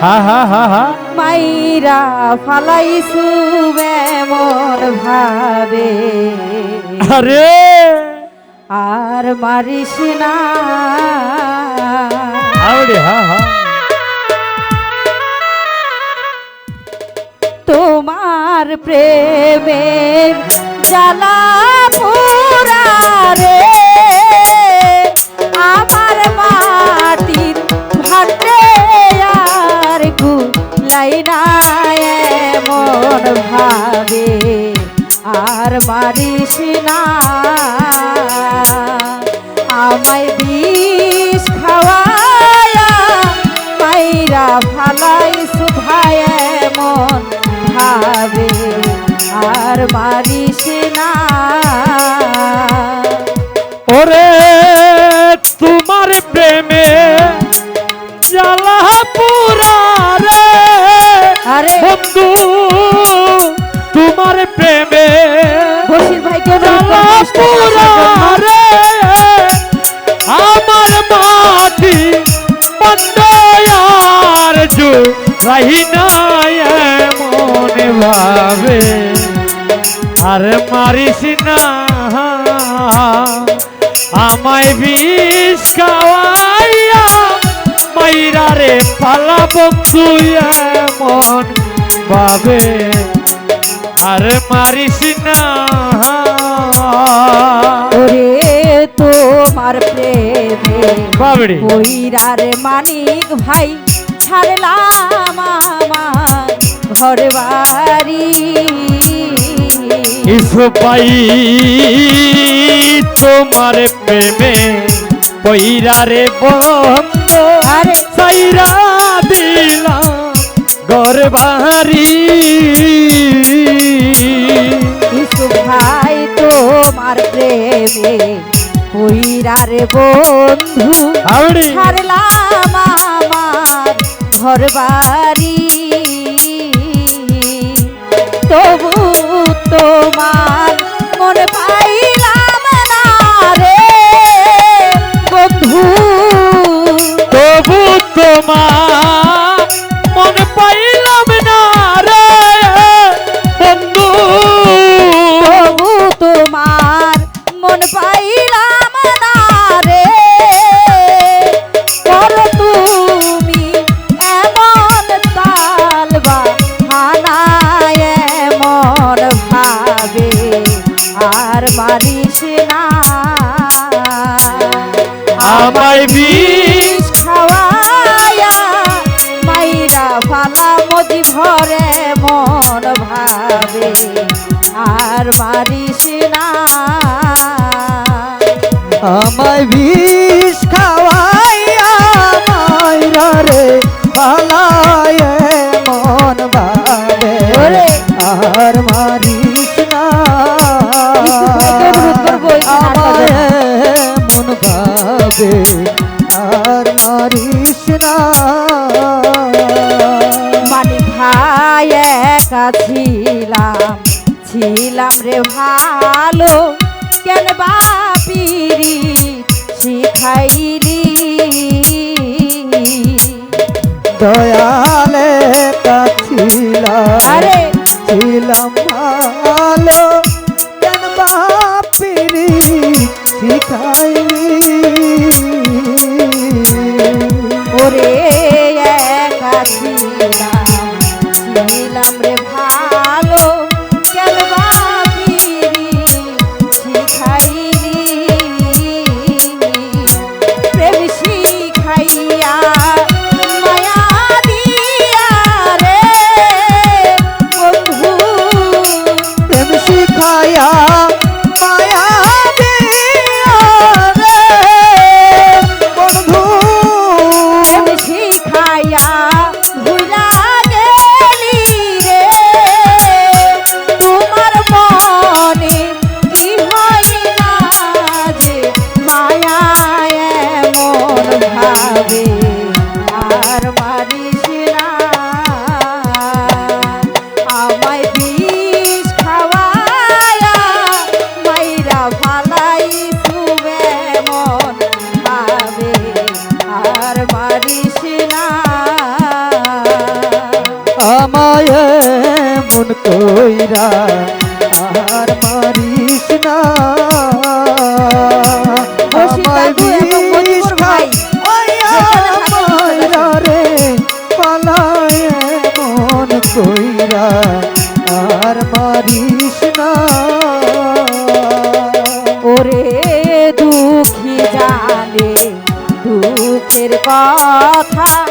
হা হা হা হা। মাইরা ফালাইছু এমন ভাবে। আরে। আর মারিস না। আরে হা হা। তোমার প্রেমের জ্বালা পুরা রে। এমন ভাবে, আর মারিস না। আমায় বিষ খাওয়ায়া মাইরা ফালাইস ভাই এমন ভাবে, আর মারিস না। ওরে, তোমার প্রেমে জ্বালা আমার মাটি মন্ডয়ার জু নাই ভাবে। আর মারিস না, আমায় বিষ খাওয়াইয়া মাইরা রে পালা বন্ধু এমন ভাবে। আর মারিস না তোমার প্রেমে বাবড়ি কইরার মানিক ভাই ছাড়লাম আমার ঘর বাড়ি ইসপাই তোমার প্রেমে পইরা রে বন্ধ আরে। সাইরা দিলাম ঘর বাড়ি কইরার বন্ধু ছাড়লাম আমার ঘর বাড়ি তবু মারিস না। আমায় বিষ খাওয়ায়া মাইরা ফালা মজি ভরে মন ভাবে আর মারিস না। আমায় বিষ খাওয়াইয়া মাইরা রে পালায় ভাবে আর মারিস না। মানে ভাই একা ছিলাম ছিলাম রে ভালো। কেন বাপিরি শিখাইলি? দয়ালে কাছিলাম আরে। ছিলাম ভালো। শিখাইলি কইরা আর মারিস না। আমায় বিষ আর মারিস না। ওরে দুঃখী জানে দুঃখের কথা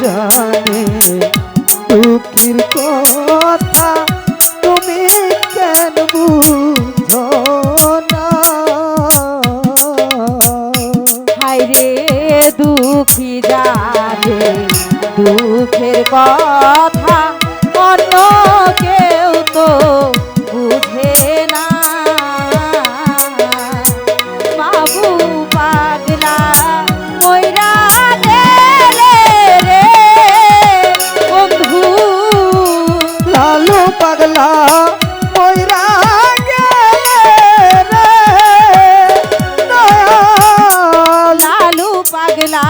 জানে দুঃখের কথা তুমি কেন বুঝো দুঃখী জানে দুঃখের কথা পাগলা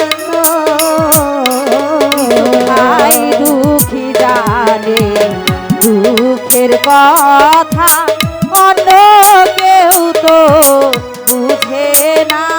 কথা অন্য কেউ তো বুঝে না।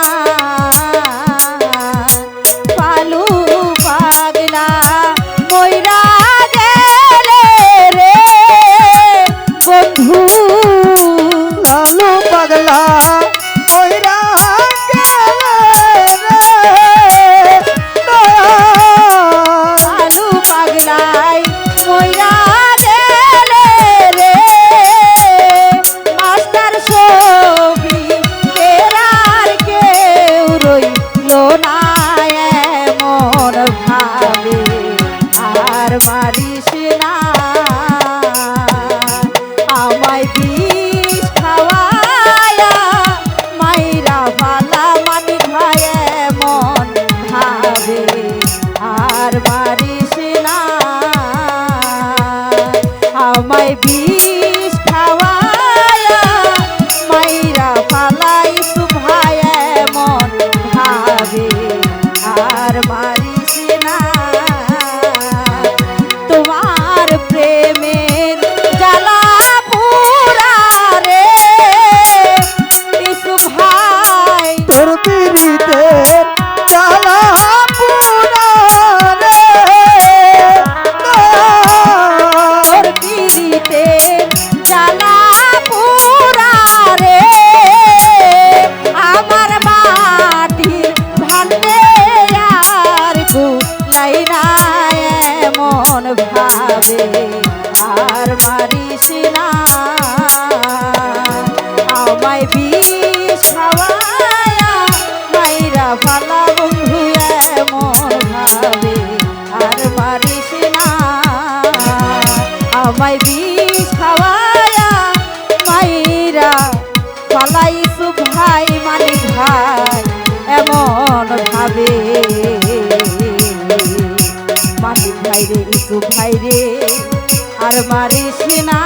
যাবে মাসি ভাই রে ইসু ভাই রে আর মারিস না।